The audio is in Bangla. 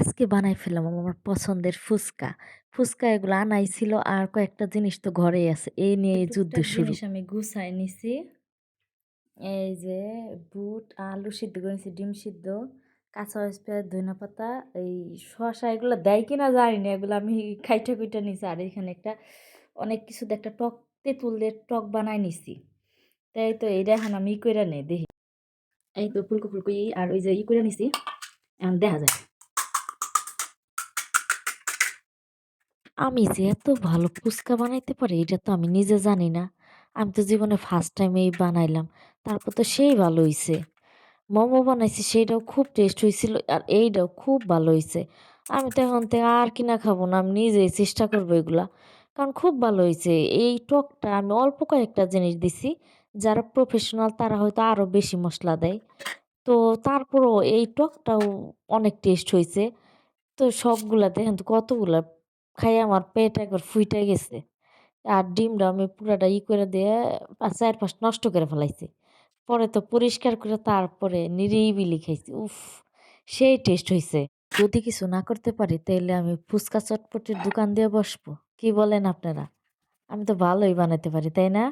আজকে বানাই ফেললাম আমার পছন্দের ফুচকা। ফুচকা এগুলো আনাই ছিল আর কয়েকটা জিনিস তো ঘরেই আছে। এই নিয়ে যুদ্ধ শুরু। আমি গুছাই নিছি। এই যে বুট, আলু সিদ্ধ করে নিছি, ডিম সিদ্ধ, কাঁচা মরিচ, পেঁয়াজ, ধনিয়া পাতা, এই শসা এগুলো দেয় কিনা জানি না। এগুলো আমি খাইটা কুইটা নিছি। আর এখানে একটা অনেক কিছু একটা টক তেঁতুল দিয়ে টক বানাই নিছি। তাই তো এইটা এখন আমি ই কইরা নেই দেখি। এই তো ফুলকো ফুলকো আর ওই যে ই কইরা নিছি। এখন দেখা যায়। আমি যে এত ভালো ফুচকা বানাইতে পারি, এটা তো আমি নিজে জানি না। আমি তো জীবনে ফার্স্ট টাইম এই বানাইলাম। তারপর তো সেই ভালো হইছে। মোমো বানাইছি, সেইটাও খুব টেস্ট হয়েছিল আর এইটাও খুব ভালো হয়েছে আমি তো এখন থেকে আর কিনা খাব না। আমি নিজেই চেষ্টা করব এগুলা। কারণ খুব ভালো হয়েছে এই টকটা আমি অল্প কয়েকটা জিনিস দিছি। যারা প্রফেশনাল তারা হয়তো আরও বেশি মশলা দেয়। তো তারপরও এই টকটাও অনেক টেস্ট হয়েছে তো সবগুলা দেখেন তো কতগুলা খাইয়া আমার পেট একবার ফুইটা গেছে। আর ডিমটা আমি পুরাটা ই করে দিয়ে চার ৪-৫ নষ্ট করে ফেলাইছি। পরে তো পরিষ্কার করে তারপরে নিরিবিলি খাইছি। উফ! সেই টেস্ট হয়েছে যদি কিছু না করতে পারি তাহলে আমি ফুচকা চটপটির দোকান দিয়ে বসবো। কি বলেন আপনারা? আমি তো ভালোই বানাতে পারি, তাই না?